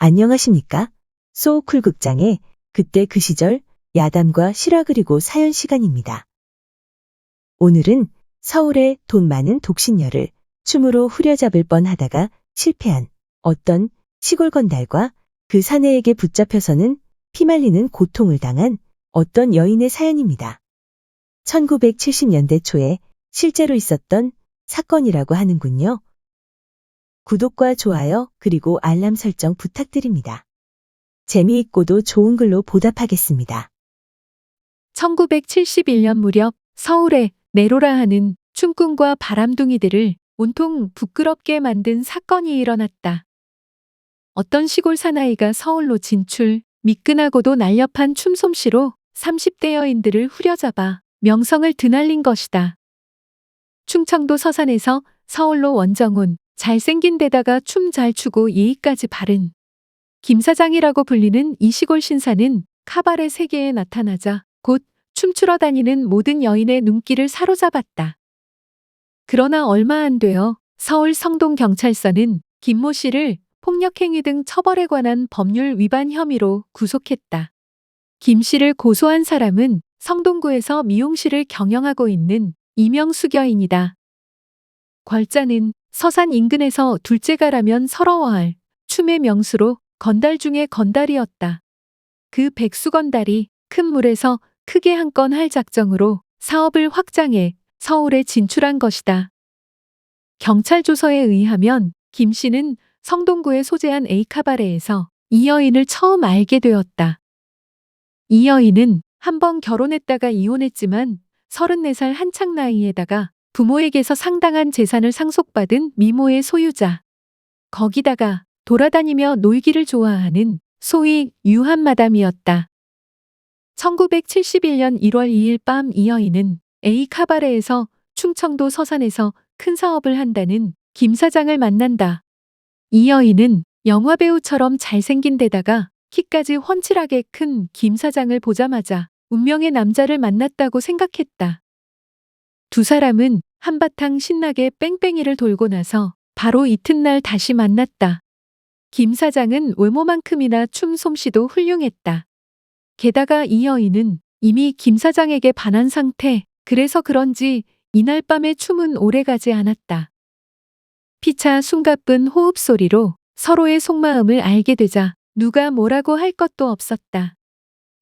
안녕하십니까? 소쿨 극장의 그때 그 시절 야담과 실화 그리고 사연 시간입니다. 오늘은 서울의 돈 많은 독신녀를 춤으로 후려잡을 뻔 하다가 실패한 어떤 시골 건달과 그 사내에게 붙잡혀서는 피말리는 고통을 당한 어떤 여인의 사연입니다. 1970년대 초에 실제로 있었던 사건이라고 하는군요. 구독과 좋아요 그리고 알람 설정 부탁드립니다. 재미있고도 좋은 글로 보답하겠습니다. 1971년 무렵 서울에 네로라 하는 춤꾼과 바람둥이들을 온통 부끄럽게 만든 사건이 일어났다. 어떤 시골 사나이가 서울로 진출, 미끈하고도 날렵한 춤솜씨로 30대 여인들을 후려잡아 명성을 드날린 것이다. 충청도 서산에서 서울로 원정온 잘생긴 데다가 춤 잘 추고 예의까지 바른 김 사장이라고 불리는 이 시골 신사는 카바레 세계에 나타나자 곧 춤추러 다니는 모든 여인의 눈길을 사로잡았다. 그러나 얼마 안 되어 서울 성동경찰서는 김모 씨를 폭력행위 등 처벌에 관한 법률 위반 혐의로 구속했다. 김 씨를 고소한 사람은 성동구에서 미용실을 경영하고 있는 이명숙 여인이다. 궐자는 서산 인근에서 둘째가라면 서러워할 춤의 명수로 건달 중에 건달이었다. 그 백수 건달이 큰 물에서 크게 한 건 할 작정으로 사업을 확장해 서울에 진출한 것이다. 경찰 조서에 의하면 김 씨는 성동구에 소재한 A카바레에서 이 여인을 처음 알게 되었다. 이 여인은 한 번 결혼했다가 이혼했지만 34살 한창 나이에다가 부모에게서 상당한 재산을 상속받은 미모의 소유자. 거기다가 돌아다니며 놀기를 좋아하는 소위 유한 마담이었다. 1971년 1월 2일 밤 이 여인은 A 카바레에서 충청도 서산에서 큰 사업을 한다는 김 사장을 만난다. 이 여인은 영화 배우처럼 잘생긴 데다가 키까지 훤칠하게 큰 김 사장을 보자마자 운명의 남자를 만났다고 생각했다. 두 사람은 한바탕 신나게 뺑뺑이를 돌고 나서 바로 이튿날 다시 만났다. 김 사장은 외모만큼이나 춤 솜씨도 훌륭했다. 게다가 이 여인은 이미 김 사장에게 반한 상태, 그래서 그런지 이날 밤의 춤은 오래가지 않았다. 피차 숨가쁜 호흡 소리로 서로의 속마음을 알게 되자 누가 뭐라고 할 것도 없었다.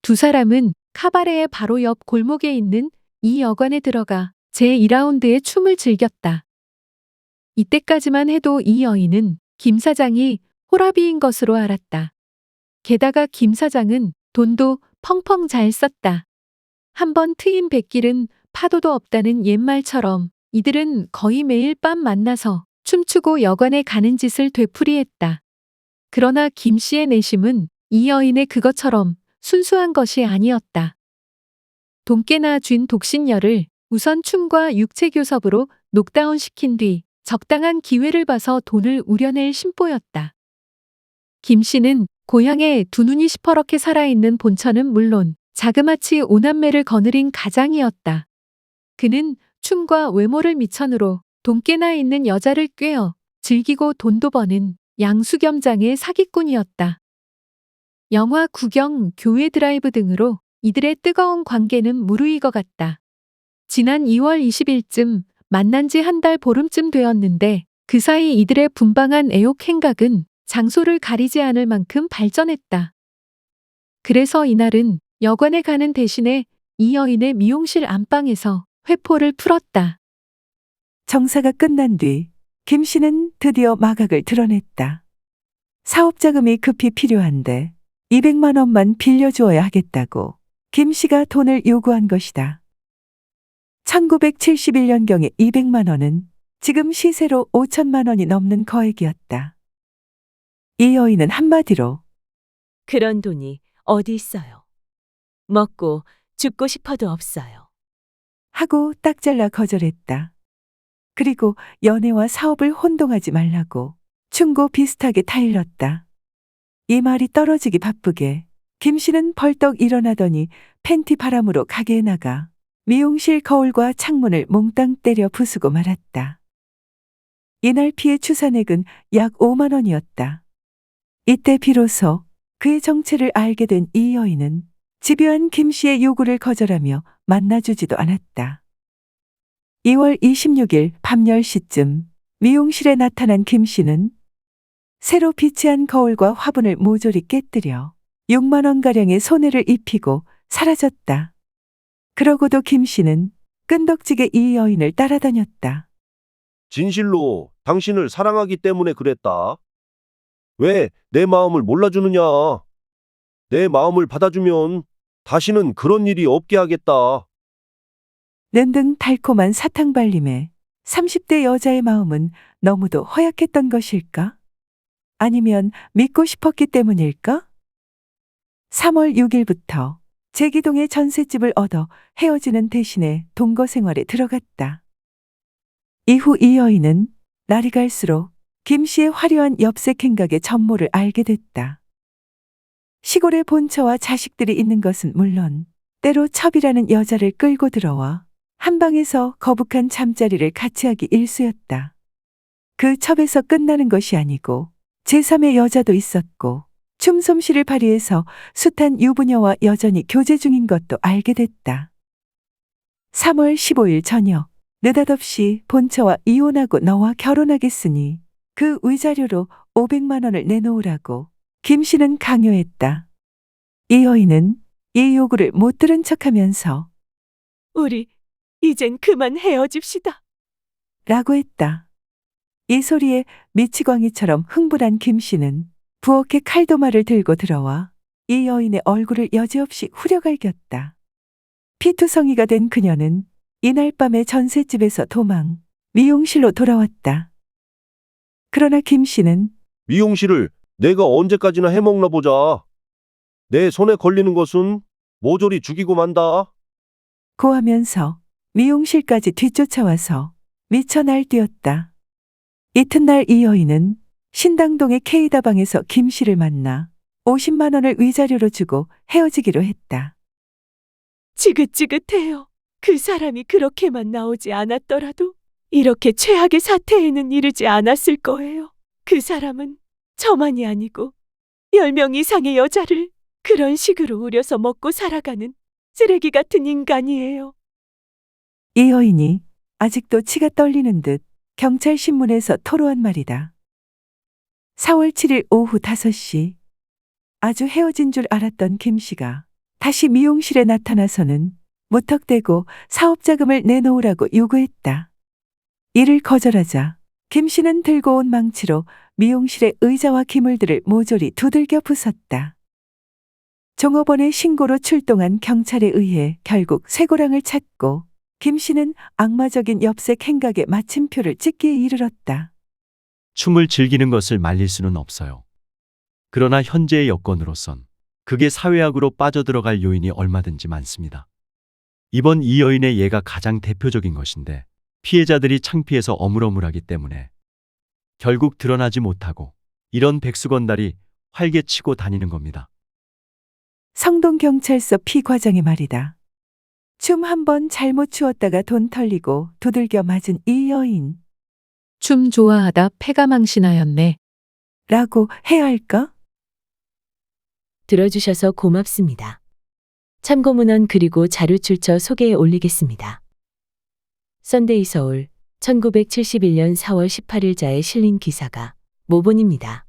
두 사람은 카바레의 바로 옆 골목에 있는 이 여관에 들어가 제2라운드의 춤을 즐겼다. 이때까지만 해도 이 여인은 김 사장이 호라비인 것으로 알았다. 게다가 김 사장은 돈도 펑펑 잘 썼다. 한번 트인 백길은 파도도 없다는 옛말처럼 이들은 거의 매일 밤 만나서 춤추고 여관에 가는 짓을 되풀이했다. 그러나 김 씨의 내심은 이 여인의 그것처럼 순수한 것이 아니었다. 돈깨나 쥔 독신녀를 우선 춤과 육체 교섭으로 녹다운 시킨 뒤 적당한 기회를 봐서 돈을 우려낼 심보였다. 김 씨는 고향에 두 눈이 시퍼렇게 살아있는 본처는 물론 자그마치 오남매를 거느린 가장이었다. 그는 춤과 외모를 미천으로 돈깨나 있는 여자를 꿰어 즐기고 돈도 버는 양수겸장의 사기꾼이었다. 영화 구경, 교회 드라이브 등으로 이들의 뜨거운 관계는 무르익어갔다. 지난 2월 20일쯤 만난 지 한 달 보름쯤 되었는데 그 사이 이들의 분방한 애욕 행각은 장소를 가리지 않을 만큼 발전했다. 그래서 이날은 여관에 가는 대신에 이 여인의 미용실 안방에서 회포를 풀었다. 정사가 끝난 뒤 김 씨는 드디어 마각을 드러냈다. 사업 자금이 급히 필요한데 200만 원만 빌려주어야 하겠다고 김 씨가 돈을 요구한 것이다. 1971년경의 200만 원은 지금 시세로 5천만 원이 넘는 거액이었다. 이 여인은 한마디로 그런 돈이 어디 있어요? 먹고 죽고 싶어도 없어요. 하고 딱 잘라 거절했다. 그리고 연애와 사업을 혼동하지 말라고 충고 비슷하게 타일렀다. 이 말이 떨어지기 바쁘게 김 씨는 벌떡 일어나더니 팬티 바람으로 가게에 나가 미용실 거울과 창문을 몽땅 때려 부수고 말았다. 이날 피해 추산액은 약 5만 원이었다. 이때 비로소 그의 정체를 알게 된 이 여인은 집요한 김 씨의 요구를 거절하며 만나주지도 않았다. 2월 26일 밤 10시쯤 미용실에 나타난 김 씨는 새로 비치한 거울과 화분을 모조리 깨뜨려 6만 원가량의 손해를 입히고 사라졌다. 그러고도 김 씨는 끈덕지게 이 여인을 따라다녔다. 진실로 당신을 사랑하기 때문에 그랬다. 왜 내 마음을 몰라주느냐? 내 마음을 받아주면 다시는 그런 일이 없게 하겠다. 는등 달콤한 사탕 발림에 30대 여자의 마음은 너무도 허약했던 것일까? 아니면 믿고 싶었기 때문일까? 3월 6일부터 제기동의 전셋집을 얻어 헤어지는 대신에 동거 생활에 들어갔다. 이후 이 여인은 날이 갈수록 김 씨의 화려한 엽색 행각의 전모를 알게 됐다. 시골의 본처와 자식들이 있는 것은 물론 때로 첩이라는 여자를 끌고 들어와 한방에서 거북한 잠자리를 같이 하기 일쑤였다. 그 첩에서 끝나는 것이 아니고 제3의 여자도 있었고 춤 솜씨를 발휘해서 숱한 유부녀와 여전히 교제 중인 것도 알게 됐다. 3월 15일 저녁 느닷없이 본처와 이혼하고 너와 결혼하겠으니 그 위자료로 500만 원을 내놓으라고 김 씨는 강요했다. 이 여인은 이 요구를 못 들은 척하면서 우리 이젠 그만 헤어집시다. 라고 했다. 이 소리에 미치광이처럼 흥분한 김 씨는 부엌에 칼도마를 들고 들어와 이 여인의 얼굴을 여지없이 후려갈겼다. 피투성이가 된 그녀는 이날 밤에 전셋집에서 도망, 미용실로 돌아왔다. 그러나 김 씨는 미용실을 내가 언제까지나 해먹나 보자. 내 손에 걸리는 것은 모조리 죽이고 만다. 고하면서 미용실까지 뒤쫓아와서 미쳐 날뛰었다. 이튿날 이 여인은 신당동의 K다방에서 김 씨를 만나 50만 원을 위자료로 주고 헤어지기로 했다. 지긋지긋해요. 그 사람이 그렇게만 나오지 않았더라도 이렇게 최악의 사태에는 이르지 않았을 거예요. 그 사람은 저만이 아니고 열명 이상의 여자를 그런 식으로 우려서 먹고 살아가는 쓰레기 같은 인간이에요. 이 여인이 아직도 치가 떨리는 듯 경찰 신문에서 토로한 말이다. 4월 7일 오후 5시 아주 헤어진 줄 알았던 김 씨가 다시 미용실에 나타나서는 무턱대고 사업자금을 내놓으라고 요구했다. 이를 거절하자 김 씨는 들고 온 망치로 미용실의 의자와 기물들을 모조리 두들겨 부쉈다. 종업원의 신고로 출동한 경찰에 의해 결국 쇠고랑을 찾고 김 씨는 악마적인 엽색 행각에 마침표를 찍기에 이르렀다. 춤을 즐기는 것을 말릴 수는 없어요. 그러나 현재의 여건으로선 그게 사회학으로 빠져들어갈 요인이 얼마든지 많습니다. 이번 이 여인의 예가 가장 대표적인 것인데 피해자들이 창피해서 어물어물하기 때문에 결국 드러나지 못하고 이런 백수건달이 활개치고 다니는 겁니다. 성동경찰서 피 과장의 말이다. 춤 한 번 잘못 추었다가 돈 털리고 두들겨 맞은 이 여인. 춤 좋아하다 패가 망신하였네. 라고 해야 할까? 들어주셔서 고맙습니다. 참고문헌 그리고 자료 출처 소개에 올리겠습니다. 썬데이 서울 1971년 4월 18일자에 실린 기사가 모본입니다.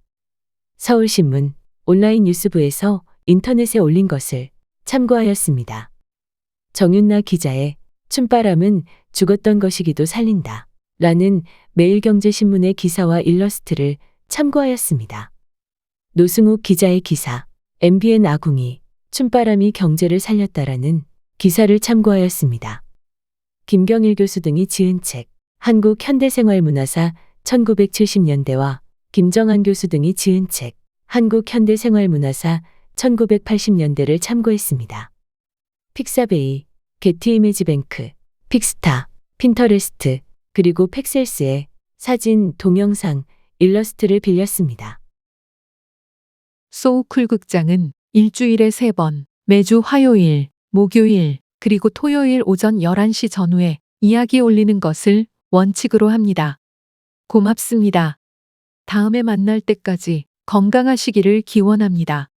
서울신문 온라인 뉴스부에서 인터넷에 올린 것을 참고하였습니다. 정윤나 기자의 춤바람은 죽었던 것이기도 살린다. 라는 매일경제신문의 기사와 일러스트를 참고하였습니다. 노승욱 기자의 기사 MBN 아궁이 춤바람이 경제를 살렸다라는 기사를 참고하였습니다. 김경일 교수 등이 지은 책 한국 현대생활문화사 1970년대와 김정한 교수 등이 지은 책 한국 현대생활문화사 1980년대를 참고했습니다. 픽사베이, 게티 이미지뱅크, 픽스타, 핀터레스트, 그리고 팩셀스의 사진, 동영상, 일러스트를 빌렸습니다. 소우쿨 극장은 일주일에 3번, 매주 화요일, 목요일, 그리고 토요일 오전 11시 전후에 이야기 올리는 것을 원칙으로 합니다. 고맙습니다. 다음에 만날 때까지 건강하시기를 기원합니다.